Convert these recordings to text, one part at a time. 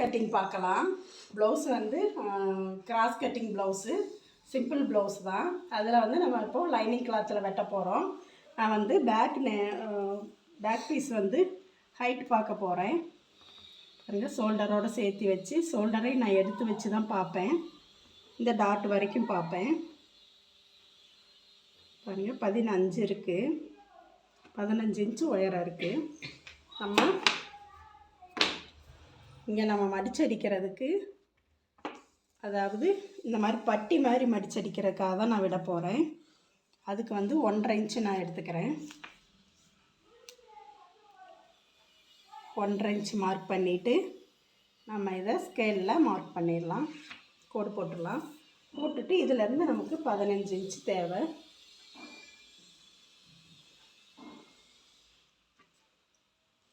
Cutting பார்க்கலாம். Blouse வந்து cross cutting blouse simple blouse தான். அதில் வந்து நம்ம இப்போது லைனிங் கிளாத்தில் வெட்ட போகிறோம் நான் வந்து பேக் நே பேக் பீஸ் வந்து ஹைட் பார்க்க போகிறேன் பாருங்க ஷோல்டரோடு சேர்த்து வச்சு ஷோல்டரை நான் எடுத்து வச்சு தான் பார்ப்பேன். இந்த டாட் வரைக்கும் பார்ப்பேன். பாருங்கள் பதினஞ்சு இருக்குது பதினஞ்சு இன்ச்சு உயரம் இருக்குது நம்ம இங்கே நம்ம மடிச்சடிக்கிறதுக்கு அதாவது இந்த மாதிரி பட்டி மாதிரி மடிச்சடிக்கிறதுக்காக தான் நான் விட போகிறேன் அதுக்கு வந்து ஒன்றரை இன்ச்சு நான் எடுத்துக்கிறேன். ஒன்றரை இன்ச்சு மார்க் பண்ணிவிட்டு நம்ம இதை ஸ்கேலில் மார்க் பண்ணிடலாம். கோடு போட்டுடலாம். போட்டுட்டு இதிலேருந்து நமக்கு பதினஞ்சு இன்ச்சு தேவை.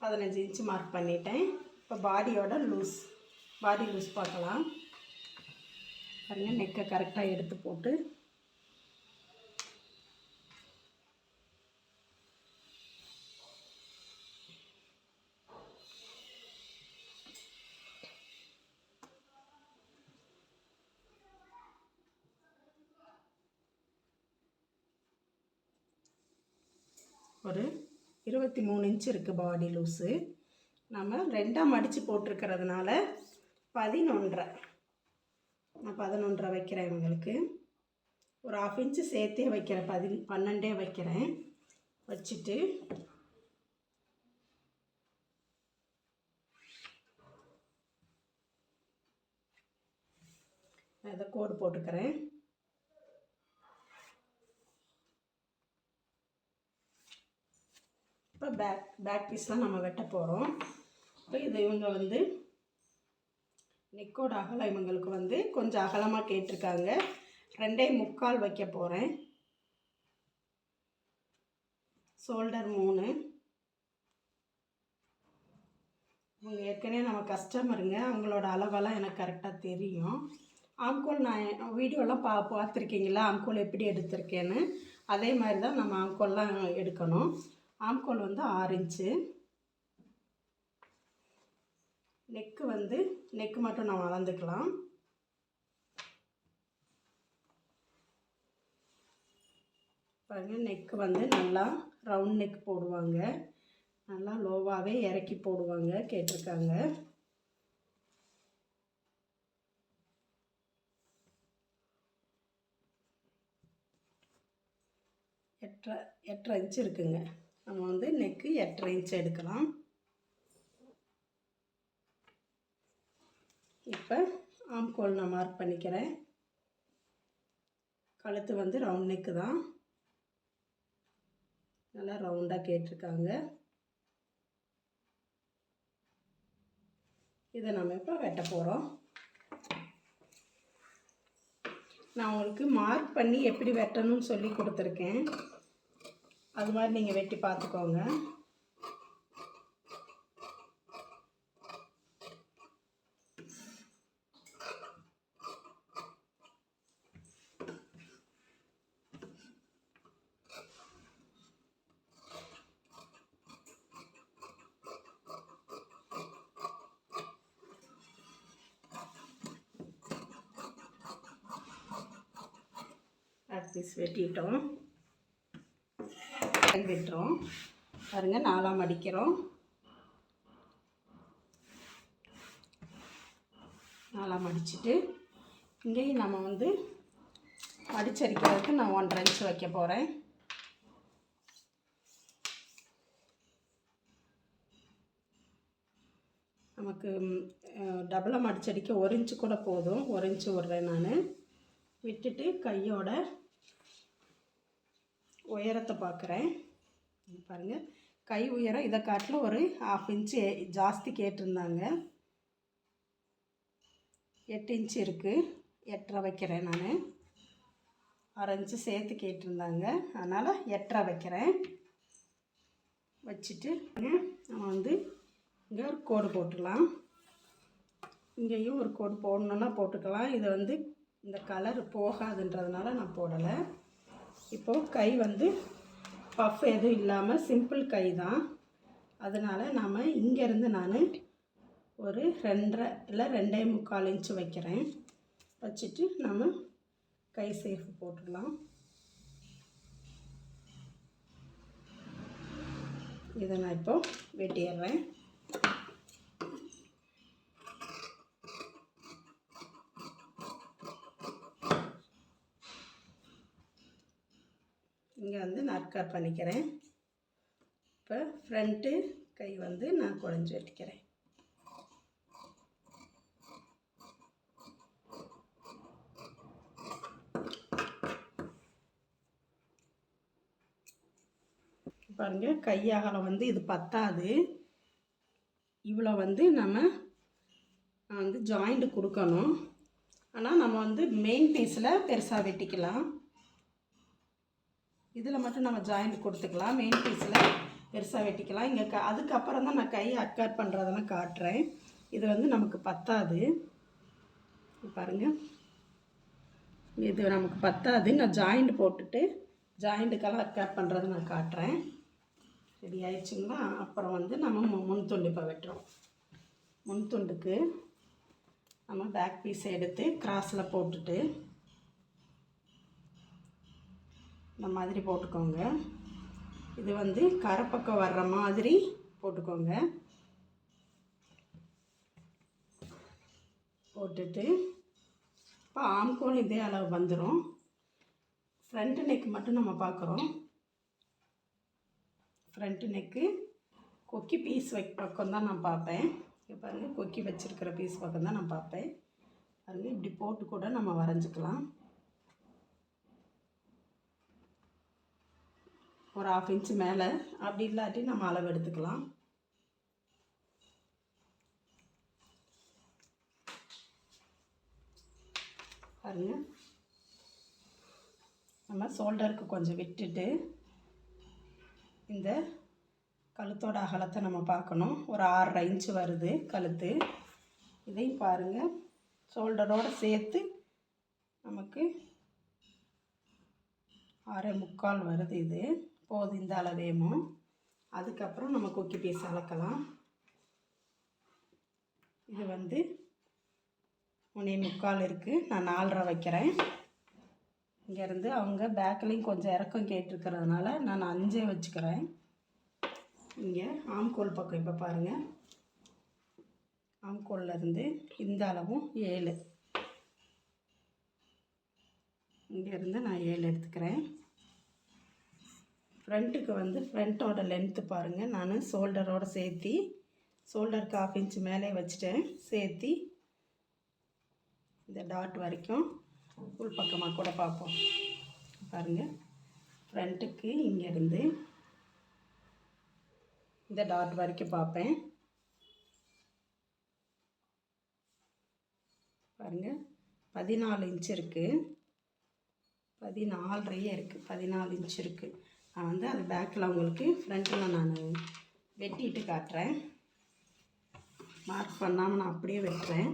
பதினஞ்சு இன்ச்சு மார்க் பண்ணிட்டேன். இப்போ பாடியோட லூஸ் பாடி லூஸ் பார்க்கலாம். பாருங்க நெக்கை கரெக்டாக எடுத்து போட்டு. ஒரு இருபத்தி மூணு இன்ச் இருக்குது பாடி லூஸு. நம்ம ரெண்டாக மடித்து போட்டிருக்கிறதுனால பதினொன்றரை. நான் பதினொன்றரை வைக்கிறேன் இவங்களுக்கு. ஒரு ஆஃப் இன்ச்சு சேர்த்தே வைக்கிறேன் பதி பன்னெண்டே வைக்கிறேன். வச்சுட்டு அதை இதை கோடு போட்டுக்கிறேன். இப்போ பேக் பேக் பீஸ்லாம் தான் நம்ம வெட்ட போகிறோம் இது இவங்க வந்து நெக்கோட அகலம் இவங்களுக்கு வந்து கொஞ்சம் அகலமாக கேட்டிருக்காங்க. ரெண்டே முக்கால் வைக்க போகிறேன் ஷோல்டர் மூணு. இவங்க ஏற்கனவே நம்ம கஸ்டமருங்க அவங்களோட அளவெல்லாம் எனக்கு கரெக்டாக தெரியும். ஆம்கோல் நான் வீடியோலாம் பா பார்த்துருக்கீங்களா? ஆம்கோல் எப்படி எடுத்திருக்கேன்னு. அதே மாதிரி தான் நம்ம ஆம்கோல்லாம் எடுக்கணும். ஆம்கோல் வந்து ஆறு இன்ச்சு. நெக்கு வந்து நெக்கு மட்டும் நம்ம வளர்ந்துக்கலாம். பாருங்க நெக்கு வந்து நல்லா ரவுண்ட் நெக் போடுவாங்க. நல்லா லோவாகவே இறக்கி போடுவாங்க கேட்டிருக்காங்க. எட்டரை எட்டரை இன்ச்சு இருக்குங்க. நம்ம வந்து நெக்கு எட்டரை இன்ச் எடுக்கலாம் இப்போ ஆம்கோல் நான் மார்க் பண்ணிக்கிறேன். கழுத்து வந்து ரவுண்ட் நெக்கு தான். நல்லா ரவுண்டாக கேட்டிருக்காங்க. இதை நம்ம இப்போ வெட்ட போகிறோம் நான் உங்களுக்கு மார்க் பண்ணி எப்படி வெட்டணும்னு சொல்லி கொடுத்துருக்கேன். அது மாதிரி நீங்கள் வெட்டி பார்த்துக்கோங்க. பீஸ் வெட்டிட்டோம். வெட்டுறோம். பாருங்கள் நாலாம் அடிக்கிறோம். நாலாம் அடிச்சுட்டு இங்கேயும் நம்ம வந்து அடிச்சரிக்கிறதுக்கு நான் ஒன்றரை இன்ச்சு வைக்க போகிறேன் நமக்கு டபுளாக மடிச்சடிக்க ஒரு இன்ச்சு கூட போதும். ஒரு இன்ச்சு விட்றேன் நான். விட்டுட்டு கையோட உயரத்தை பார்க்குறேன். பாருங்கள் கை உயரம் இதை காட்டில் ஒரு ஹாஃப் இன்ச்சு ஜாஸ்தி கேட்டிருந்தாங்க. எட்டு இன்ச்சு இருக்குது எட்டரை வைக்கிறேன் நான். அரை இன்ச்சு சேர்த்து கேட்டிருந்தாங்க. அதனால் எட்டரை வைக்கிறேன். வச்சுட்டு நம்ம வந்து இங்கே ஒரு கோடு போட்டுக்கலாம் இங்கேயும் ஒரு கோடு போடணுன்னா போட்டுக்கலாம். இது வந்து இந்த கலர் போகாதுன்றதுனால நான் போடலை. இப்போது கை வந்து பஃப் எதுவும் இல்லாமல் சிம்பிள் கை தான். அதனால் நாம் இங்கேருந்து நான் ஒரு ரெண்டரை இல்லை ரெண்டே முக்கால் இன்ச்சு வைக்கிறேன். வச்சுட்டு நம்ம கை சேஃப் போட்டுடலாம். இதை நான் இப்போது வெட்டிடுறேன் இங்கே வந்து நான் கட் பண்ணிக்கிறேன். இப்போ ஃப்ரண்ட்டு கை வந்து நான் குழஞ்சி வெட்டிக்கிறேன். பாருங்க கை அகலம் வந்து இது பத்தாது. இவ்வளோ வந்து நம்ம வந்து ஜாயிண்ட் கொடுக்கணும். ஆனால் நம்ம வந்து மெயின் பீஸில் பெருசாக வெட்டிக்கலாம். இதில் மட்டும் நம்ம ஜாயிண்ட் கொடுத்துக்கலாம். மெயின் பீஸில் பெருசாக வெட்டிக்கலாம். இங்கே க அதுக்கப்புறம் தான் நான் கையை அட்கட் பண்ணுறதெல்லாம் காட்டுறேன். இது வந்து நமக்கு பத்தாது. பாருங்கள் இது நமக்கு பத்தாது. நான் ஜாயிண்ட் போட்டுட்டு ஜாயிண்ட்டுக்கெல்லாம் அட்கட் பண்ணுறதை நான் காட்டுறேன். ரெடி ஆயிடுச்சுங்களா? அப்புறம் வந்து நம்ம முன் துண்டு இப்போ வெட்டுறோம். முன் துண்டுக்கு நம்ம பேக் பீஸை எடுத்து கிராஸில் போட்டுட்டு இந்த மாதிரி போட்டுக்கோங்க. இது வந்து கரைப்பக்கம் வர்ற மாதிரி போட்டுக்கோங்க. போட்டுட்டு இப்போ ஆம்கோல் இதே அளவு வந்துடும் ஃப்ரண்ட் நெக் மட்டும் நம்ம பார்க்குறோம். ஃப்ரண்ட் நெக்கு கொக்கி பீஸ் வை பக்கம் தான் நான் பார்ப்பேன். இப்போ பாருங்கள் கொக்கி வச்சுருக்கிற பீஸ் பக்கம் தான் நான் பார்ப்பேன். பாருங்க இப்படி போட்டு கூட நம்ம வரைஞ்சிக்கலாம். ஒரு ஆஃப் இன்ச்சு மேலே. அப்படி இல்லாட்டி நம்ம அளவு எடுத்துக்கலாம். பாருங்க. நம்ம ஷோல்டருக்கு கொஞ்சம் விட்டுட்டு இந்த கழுத்தோட அகலத்தை நம்ம பார்க்கணும். ஒரு ஆறரை இன்ச்சு வருது கழுத்து. இதையும் பாருங்கள் ஷோல்டரோடு சேர்த்து நமக்கு ஆறே முக்கால் வருது இது. போதும் இந்த அளவேமும். அதுக்கப்புறம் நம்ம கொக்கி பீஸ் அளக்கலாம். இது வந்து ஒன்றே முக்கால் இருக்குது நான் நாலரை வைக்கிறேன். இங்கேருந்து அவங்க பேக்லேயும் கொஞ்சம் இறக்கம் கேட்டிருக்கிறதுனால நான் அஞ்சே வச்சுக்கிறேன். இங்கே ஆம்கோல் பக்கம் இப்போ பாருங்கள் ஆம்கோல்லேருந்து இந்த அளவும் ஏழு. இங்கேருந்து நான் ஏழு எடுத்துக்கிறேன். ஃப்ரண்ட்டுக்கு வந்து ஃப்ரண்ட்டோட லென்த்து பாருங்கள் நான் ஷோல்டரோடு சேர்த்தி ஷோல்டருக்கு ஆஃப் இன்ச் மேலே வச்சுட்டேன். சேர்த்தி இந்த டாட் வரைக்கும் உள் பக்கமாக கூட பார்ப்போம். பாருங்கள் ஃப்ரண்ட்டுக்கு இங்கேருந்து இந்த டாட் வரைக்கும் பார்ப்பேன். பாருங்கள் பதினாலு இன்ச் இருக்குது பதினாலரையே இருக்குது பதினாலு இன்ச் இருக்குது நான் வந்து அது பேக்கில் உங்களுக்கு ஃப்ரண்ட்டில் நான் வெட்டிட்டு காட்டுறேன். மார்க் பண்ணாமல் நான் அப்படியே வெட்டுறேன்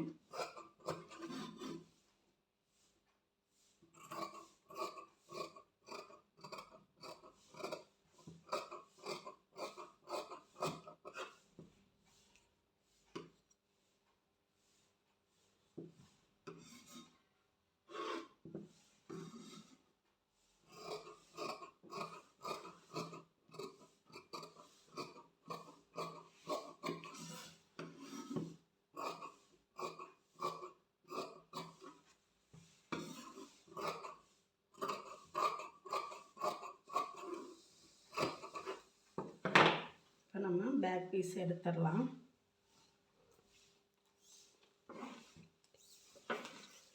இப்போ நம்ம பேக் பீஸ் எடுத்துடலாம்.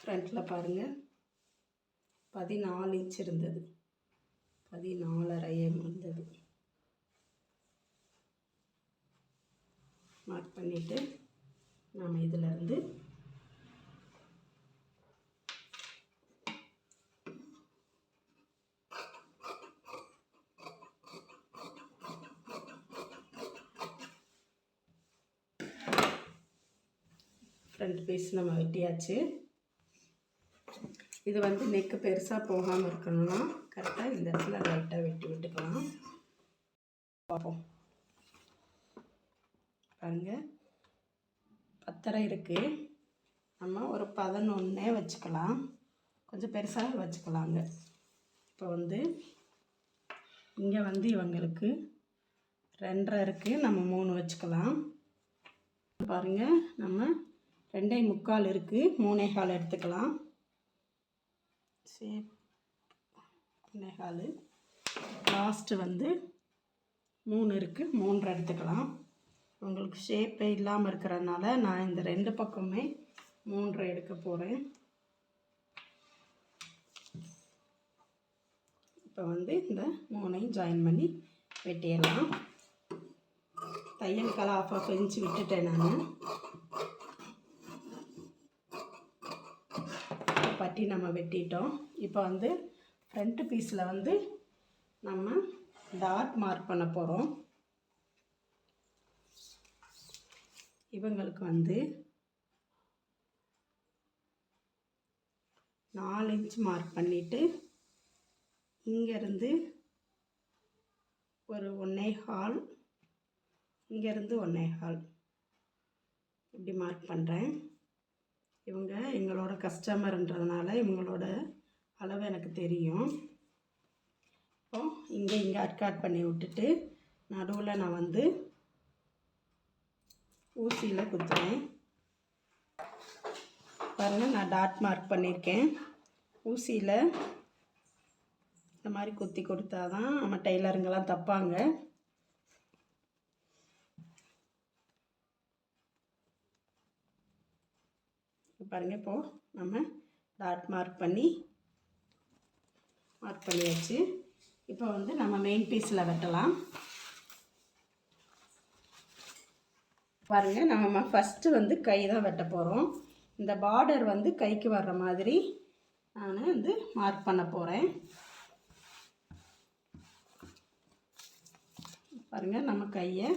ஃப்ரண்ட்டில் பாருங்கள் பதினாலு இன்ச் இருந்தது. பதினாலரை இருந்தது மார்க் பண்ணிவிட்டு நாம் இதிலேருந்து ஃப்ரண்ட் பீஸ் நம்ம வெட்டியாச்சு இது வந்து நெக்கு பெருசாக போகாமல் இருக்கணும்னா கரெக்டாக இந்த இடத்துல லைட்டாக வெட்டி விட்டுக்கலாம். பார்ப்போம். பாருங்கள் பத்தரை இருக்குது நம்ம ஒரு பதினொன்னே வச்சுக்கலாம். கொஞ்சம் பெருசாக வச்சுக்கலாங்க. இப்போ வந்து இங்கே வந்து இவங்களுக்கு ரெண்டரை இருக்குது நம்ம மூணு வச்சுக்கலாம். பாருங்கள் நம்ம ரெண்டே முக்கால் இருக்குது மூணே கால் எடுத்துக்கலாம். சரி. மூணே கால். லாஸ்ட்டு வந்து மூணு இருக்குது மூன்று எடுத்துக்கலாம். உங்களுக்கு ஷேப்பே இல்லாமல் இருக்கிறதுனால நான் இந்த ரெண்டு பக்கமே மூன்று எடுக்க போகிறேன் இப்போ வந்து இந்த மூணையும் ஜாயின் பண்ணி வெட்டிடலாம். தையல் கலா ஆஃப் ஆஃப் இன்ச்சு விட்டுட்டேன் நான். பட்டி நம்ம வெட்டிட்டோம். இப்போ வந்து ஃப்ரண்ட் பீஸில் வந்து நம்ம டாட் மார்க் பண்ண போகிறோம் இவங்களுக்கு வந்து நாலு இன்ச் மார்க் பண்ணிவிட்டு இங்கேருந்து ஒரு ஒன்றே ஹால் இங்கேருந்து ஒன்றே ஹால் இப்படி மார்க் பண்ணுறேன் இவங்க எங்களோட கஸ்டமர்ன்றதுனால இவங்களோட அளவு எனக்கு தெரியும். இப்போ இங்கே இங்கே அட்காட் பண்ணி விட்டுட்டு நடுவில் நான் வந்து ஊசியில் குத்துவேன். பாருங்கள் நான் டாட் மார்க் பண்ணியிருக்கேன். ஊசியில் இந்த மாதிரி குத்தி கொடுத்தா தான் நம்ம டெய்லருங்கெல்லாம் தப்பாங்க. பாருங்கள் இப்போது நம்ம டாட் மார்க் பண்ணி மார்க் பண்ணியாச்சு. இப்போ வந்து நம்ம மெயின் பீஸில் வெட்டலாம். பாருங்கள் நம்ம ஃபஸ்ட்டு வந்து கை தான் வெட்ட போகிறோம் இந்த பார்டர் வந்து கைக்கு வர்ற மாதிரி நான் வந்து மார்க் பண்ண போகிறேன் பாருங்கள் நம்ம கையை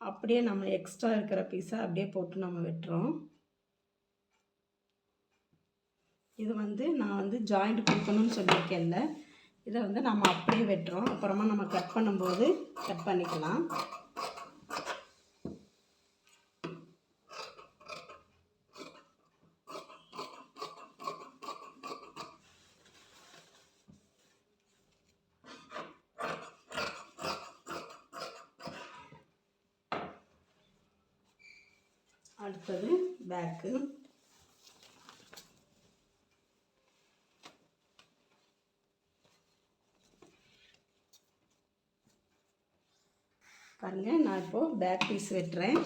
அப்படியே நம்ம எக்ஸ்ட்ரா இருக்கிற பீஸை அப்படியே போட்டு நம்ம வெட்டுறோம். இது வந்து நான் வந்து ஜாயிண்ட் கொடுக்கணும்னு சொல்லியிருக்கேன்ல. இதை வந்து நம்ம அப்படியே வெட்டுறோம். அப்புறமா நம்ம கட் பண்ணும்போது கட் பண்ணிக்கலாம். அடுத்தது பேக்கு பாருங்க நான் இப்போது பேக் பீஸ் வெட்டுறேன்.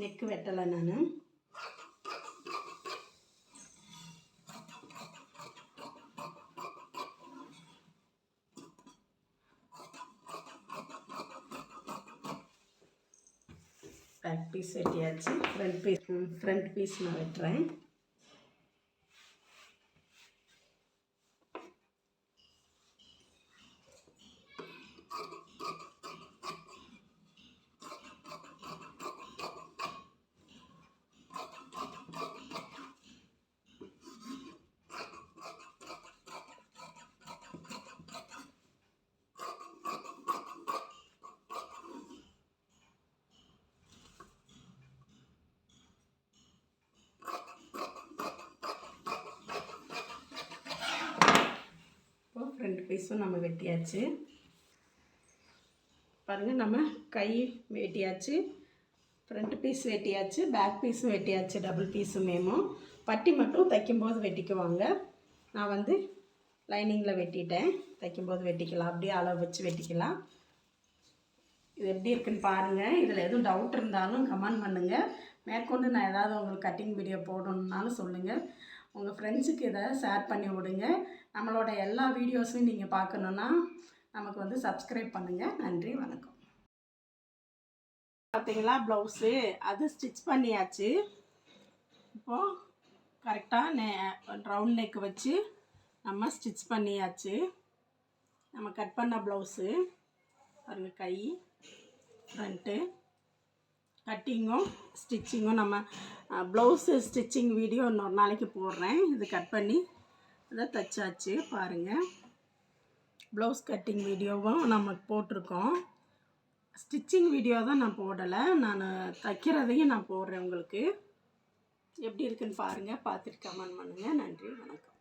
நெக்கு வெட்டலை நான். பேக் பீஸ் வெட்டியாச்சு ஃப்ரண்ட் பீஸ் ஃப்ரண்ட் பீஸ் நான் வெட்டுறேன் இப்போ ஃப்ரண்ட் பீஸும் நம்ம வெட்டியாச்சு. பாருங்கள் நம்ம கை வெட்டியாச்சு. ஃப்ரண்ட் பீஸ் வெட்டியாச்சு பேக் பீஸும் வெட்டியாச்சு டபுள் பீஸுமேமோ பட்டி மட்டும் தைக்கும்போது வெட்டிக்குவாங்க. நான் வந்து லைனிங்கில் வெட்டிட்டேன். தைக்கும்போது வெட்டிக்கலாம். அப்படியே அளவு வச்சு வெட்டிக்கலாம். இது எப்படி இருக்குன்னு பாருங்கள் இதில் எதுவும் டவுட் இருந்தாலும் கமெண்ட் பண்ணுங்கள் மேற்கொண்டு நான் ஏதாவது உங்களுக்கு கட்டிங் வீடியோ போடணுன்னாலும் சொல்லுங்கள் உங்கள் ஃப்ரெண்ட்ஸுக்கு இதை ஷேர் பண்ணி விடுங்க. நம்மளோட எல்லா வீடியோஸையும் நீங்கள் பார்க்கணுன்னா நமக்கு வந்து சப்ஸ்கிரைப் பண்ணுங்கள் நன்றி வணக்கம். பார்த்தீங்களா ப்ளவுஸு அது ஸ்டிச் பண்ணியாச்சு. இப்போது கரெக்டாக நே ரவுண்ட் நெக் வச்சு நம்ம ஸ்டிச் பண்ணியாச்சு. நம்ம கட் பண்ண ப்ளவுஸு பாருங்கள் கை ஃப்ரண்ட்டு கட்டிங்கும் ஸ்டிச்சிங்கும் நம்ம ப்ளவுஸு ஸ்டிச்சிங் வீடியோ இன்னொரு நாளைக்கு போடுறேன். இது கட் பண்ணி அதை தைச்சாச்சு பாருங்கள் ப்ளவுஸ் கட்டிங் வீடியோவும் நம்ம போட்டிருக்கோம். ஸ்டிச்சிங் வீடியோ தான் நான் போடலை. நான் தைக்கிறதையும் நான் போடுறேன் உங்களுக்கு. எப்படி இருக்குன்னு பாருங்கள் பார்த்துட்டு கமெண்ட் பண்ணுங்கள் நன்றி வணக்கம்.